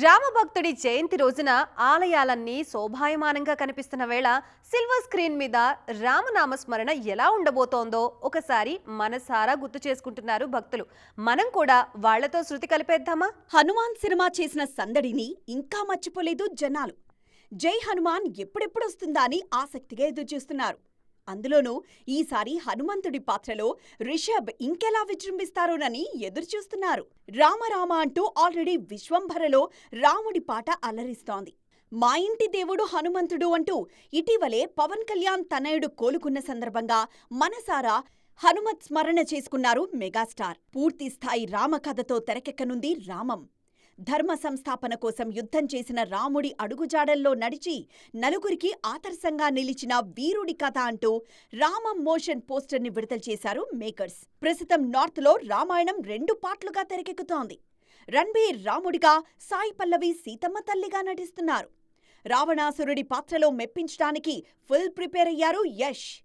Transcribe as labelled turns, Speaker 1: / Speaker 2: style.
Speaker 1: రామభక్తుడి జయంతి రోజున ఆలయాలన్నీ శోభాయమానంగా కనిపిస్తున్న వేళ సిల్వర్ స్క్రీన్ మీద రామనామస్మరణ ఎలా ఉండబోతోందో ఒకసారి మనసారా గుర్తు చేసుకుంటున్నారు భక్తులు. మనం కూడా వాళ్ళతో శృతి కలిపేద్దామా?
Speaker 2: హనుమాన్ సినిమా చేసిన సందడిని ఇంకా మర్చిపోలేదు జనాలు. జై హనుమాన్ ఎప్పుడెప్పుడొస్తుందా అని ఆసక్తిగా ఎదురుచూస్తున్నారు. అందులోనూ ఈసారి హనుమంతుడి పాత్రలో రిషబ్ ఇంకెలా విజృంభిస్తారోనని ఎదురుచూస్తున్నారు. రామరామ అంటూ ఆల్రెడీ విశ్వంభరలో రాముడి పాట అలరిస్తోంది. మా ఇంటి దేవుడు హనుమంతుడు అంటూ ఇటీవలే పవన్ కళ్యాణ్ తనయుడు కోలుకున్న సందర్భంగా మనసారా హనుమత్ స్మరణ చేసుకున్నారు మెగాస్టార్. పూర్తి స్థాయి రామకథతో తెరకెక్కనుంది రామం. ధర్మ సంస్థాపన కోసం యుద్ధం చేసిన రాముడి అడుగుజాడల్లో నడిచి నలుగురికి ఆదర్శంగా నిలిచిన వీరుడి కథ అంటూ రామం మోషన్ పోస్టర్ని విడుదల చేశారు మేకర్స్. ప్రస్తుతం నార్త్లో రామాయణం రెండు పార్ట్లుగా తెరకెక్కుతోంది. రణ్బీర్ రాముడిగా సాయి పల్లవి సీతమ్మ తల్లిగా నటిస్తున్నారు. రావణాసురుడి పాత్రలో మెప్పించడానికి ఫుల్ ప్రిపేర్ అయ్యారు యష్.